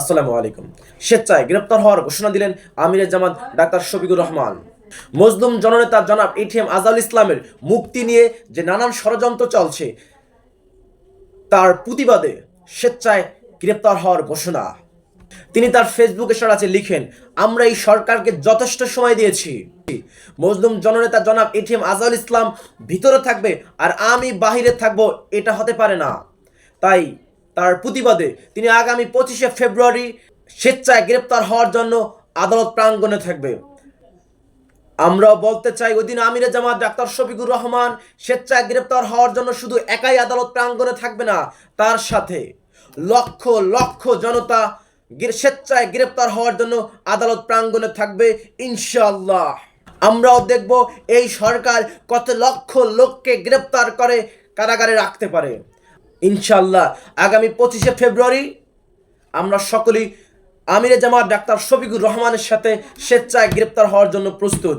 আসসালামু আলাইকুম। স্বেচ্ছায় গ্রেপ্তার হওয়ার ঘোষণা দিলেন আমিরের জামাত ডাক্তার শফিকুর রহমান। মজলুম জননেতা জনাব এটিএম আজাল ইসলামের মুক্তি নিয়ে যে নানান ষড়যন্ত্র চলছে, তার প্রতিবাদে স্বেচ্ছায় গ্রেপ্তার হওয়ার ঘোষণা। তিনি তার ফেসবুকে সরাসরি লিখেন, আমরা এই সরকারকে যথেষ্ট সময় দিয়েছি। মজলুম জননেতা জনাব এটিএম আজাল ইসলাম ভিতরে থাকবে আর আমি বাহিরে থাকব, এটা হতে পারে না। তাই তার প্রতিবাদে তিনি আগামী পঁচিশে ফেব্রুয়ারি স্বেচ্ছায় গ্রেপ্তার হওয়ার জন্য আদালত প্রাঙ্গণে থাকবে। আমরাও বলতে চাই ওই দিন আমিরে জামাত ডাক্তার শফিকুর রহমান স্বেচ্ছায় গ্রেপ্তার হওয়ার জন্য শুধু একাই আদালত প্রাঙ্গণে থাকবে না, তার সাথে লক্ষ লক্ষ জনতা স্বেচ্ছায় গ্রেপ্তার হওয়ার জন্য আদালত প্রাঙ্গণে থাকবে ইনশাল্লাহ আমরাও দেখব এই সরকার কত লক্ষ লোককে গ্রেপ্তার করে কারাগারে রাখতে পারে। ইনশাআল্লাহ, আগামী পঁচিশে ফেব্রুয়ারি আমরা সকলেই আমিরে জামাত ডাক্তার শফিকুর রহমানের সাথে স্বেচ্ছায় গ্রেপ্তার হওয়ার জন্য প্রস্তুত।